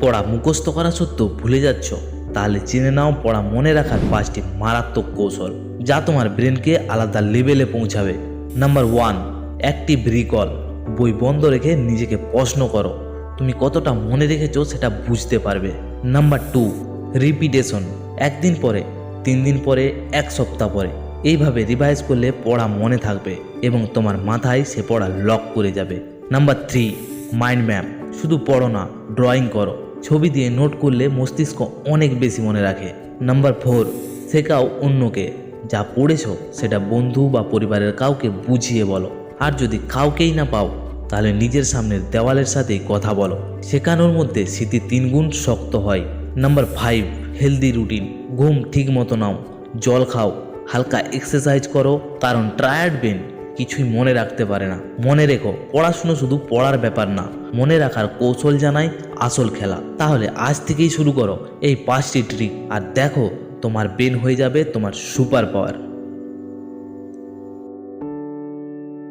পড়া মুখস্থ করা সত্ত্বেও ভুলে যাচ্ছ, তাহলে জেনে নাও পড়া মনে রাখার পাঁচটি মারাত্মক কৌশল, যা তোমার ব্রেনকে আলাদা লেভেলে পৌঁছাবে। নাম্বার ওয়ান, অ্যাক্টিভ রিকল, বই বন্ধ রেখে নিজেকে প্রশ্ন করো, তুমি কতটা মনে রেখেছো সেটা বুঝতে পারবে। নাম্বার টু, রিপিটেশন, একদিন পরে, তিন দিন পরে, এক সপ্তাহ পরে, এইভাবে রিভাইজ করলে পড়া মনে থাকবে এবং তোমার মাথায় সে পড়া লক করে যাবে। নাম্বার থ্রি, মাইন্ড ম্যাপ, শুধু পড়ো না, ড্রয়িং করো। ছবি দিয়ে নোট করলে মস্তিষ্ক অনেক বেশি মনে রাখে। নাম্বার ফোর, শেখাও অন্যকে। যা পড়েছো সেটা বন্ধু বা পরিবারের কাউকে বুঝিয়ে বলো। আর যদি কাউকেই না পাও, তাহলে নিজের সামনের দেওয়ালের সাথেই কথা বলো। শেখানোর মধ্যে স্মৃতি তিনগুণ শক্ত হয়। Number five, healthy routine. ঘুম ঠিক মতো নাও। জল খাও। হালকা এক্সারসাইজ করো। কারণ টায়ার্ড বেন কিছুই মনে রাখতে পারে না। মনে রেখো, পড়াশুনো শুধু পড়ার ব্যাপার না। মনে রাখার কৌশল জানাই আসল খেলা। তাহলে আজ থেকেই শুরু করো এই পাঁচটি ট্রিক আর দেখো, তোমার বেন হয়ে যাবে তোমার সুপার পাওয়ার